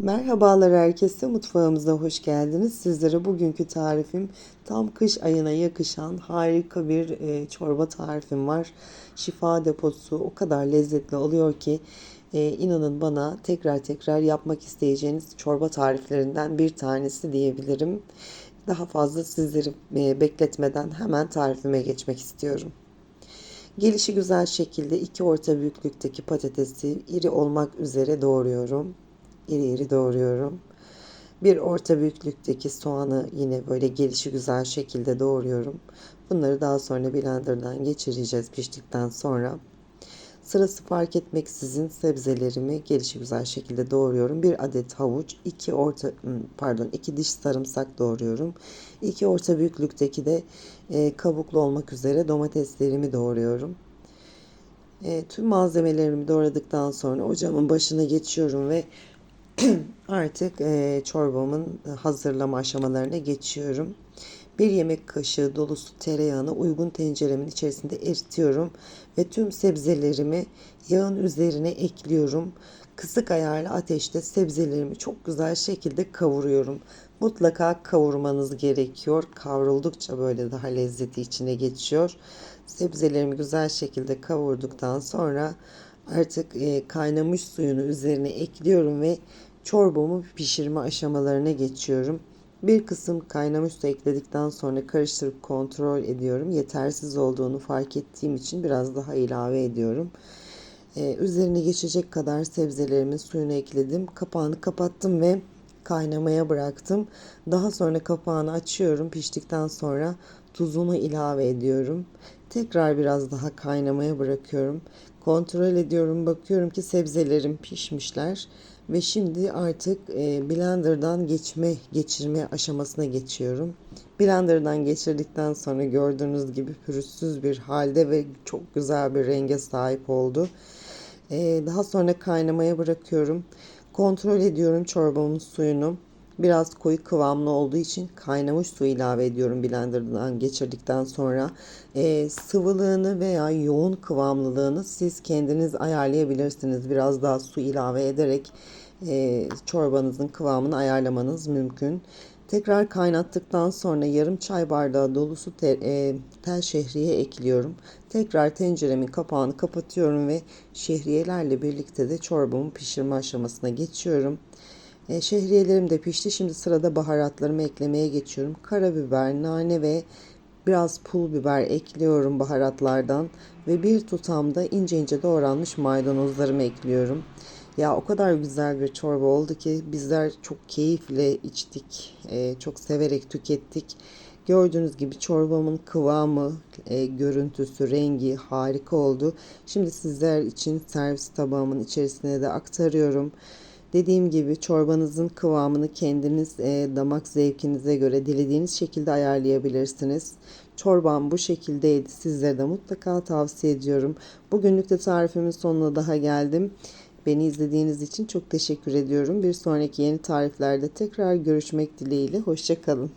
Merhabalar herkese, mutfağımıza hoş geldiniz. Sizlere bugünkü tarifim tam kış ayına yakışan harika bir e, çorba tarifim var. Şifa deposu o kadar lezzetli oluyor ki e, inanın bana tekrar tekrar yapmak isteyeceğiniz çorba tariflerinden bir tanesi diyebilirim. Daha fazla sizleri e, bekletmeden hemen tarifime geçmek istiyorum. Gelişi güzel şekilde iki orta büyüklükteki patatesi iri olmak üzere doğruyorum iri iri doğruyorum. Bir orta büyüklükteki soğanı yine böyle gelişi güzel şekilde doğruyorum. Bunları daha sonra blenderdan geçireceğiz piştikten sonra. Sırası fark etmeksizin sebzelerimi gelişi güzel şekilde doğruyorum. Bir adet havuç, iki orta hmm, pardon iki diş sarımsak doğruyorum. İki orta büyüklükteki de e, kabuklu olmak üzere domateslerimi doğruyorum. E, tüm malzemelerimi doğradıktan sonra ocağımın başına geçiyorum ve Artık e, çorbamın hazırlama aşamalarına geçiyorum. Bir yemek kaşığı dolusu tereyağını uygun tenceremin içerisinde eritiyorum ve tüm sebzelerimi yağın üzerine ekliyorum. Kısık ayarlı ateşte sebzelerimi çok güzel şekilde kavuruyorum. Mutlaka kavurmanız gerekiyor. Kavruldukça böyle daha lezzeti içine geçiyor. Sebzelerimi güzel şekilde kavurduktan sonra artık e, kaynamış suyunu üzerine ekliyorum ve çorbamı pişirme aşamalarına geçiyorum. Bir kısım kaynamış su ekledikten sonra karıştırıp kontrol ediyorum. Yetersiz olduğunu fark ettiğim için biraz daha ilave ediyorum. Ee, üzerine geçecek kadar sebzelerimin suyunu ekledim. Kapağını kapattım ve kaynamaya bıraktım. Daha sonra kapağını açıyorum. Piştikten sonra tuzunu ilave ediyorum. Tekrar biraz daha kaynamaya bırakıyorum. Kontrol ediyorum. Bakıyorum ki sebzelerim pişmişler. Ve şimdi artık e, blenderdan geçme, geçirme aşamasına geçiyorum. Blenderdan geçirdikten sonra gördüğünüz gibi pürüzsüz bir halde ve çok güzel bir renge sahip oldu. E, daha sonra kaynamaya bırakıyorum. Kontrol ediyorum çorbamın suyunu. Biraz koyu kıvamlı olduğu için kaynamış su ilave ediyorum blenderdan geçirdikten sonra. E, sıvılığını veya yoğun kıvamlılığını siz kendiniz ayarlayabilirsiniz. Biraz daha su ilave ederek e, çorbanızın kıvamını ayarlamanız mümkün. Tekrar kaynattıktan sonra yarım çay bardağı dolusu te, e, tel şehriye ekliyorum. Tekrar tenceremin kapağını kapatıyorum ve şehriyelerle birlikte de çorbamı pişirme aşamasına geçiyorum. E, şehriyelerim de pişti. Şimdi sırada baharatlarımı eklemeye geçiyorum. Karabiber, nane ve biraz pul biber ekliyorum baharatlardan ve bir tutamda ince ince doğranmış maydanozlarımı ekliyorum. Ya o kadar güzel bir çorba oldu ki bizler çok keyifle içtik, e, çok severek tükettik. Gördüğünüz gibi çorbamın kıvamı, e, görüntüsü, rengi harika oldu. Şimdi sizler için servis tabağımın içerisine de aktarıyorum. Dediğim gibi çorbanızın kıvamını kendiniz e, damak zevkinize göre dilediğiniz şekilde ayarlayabilirsiniz. Çorbam bu şekildeydi. Sizlere de mutlaka tavsiye ediyorum. Bugünlük de tarifimin sonuna daha geldim. Beni izlediğiniz için çok teşekkür ediyorum. Bir sonraki yeni tariflerde tekrar görüşmek dileğiyle. Hoşçakalın.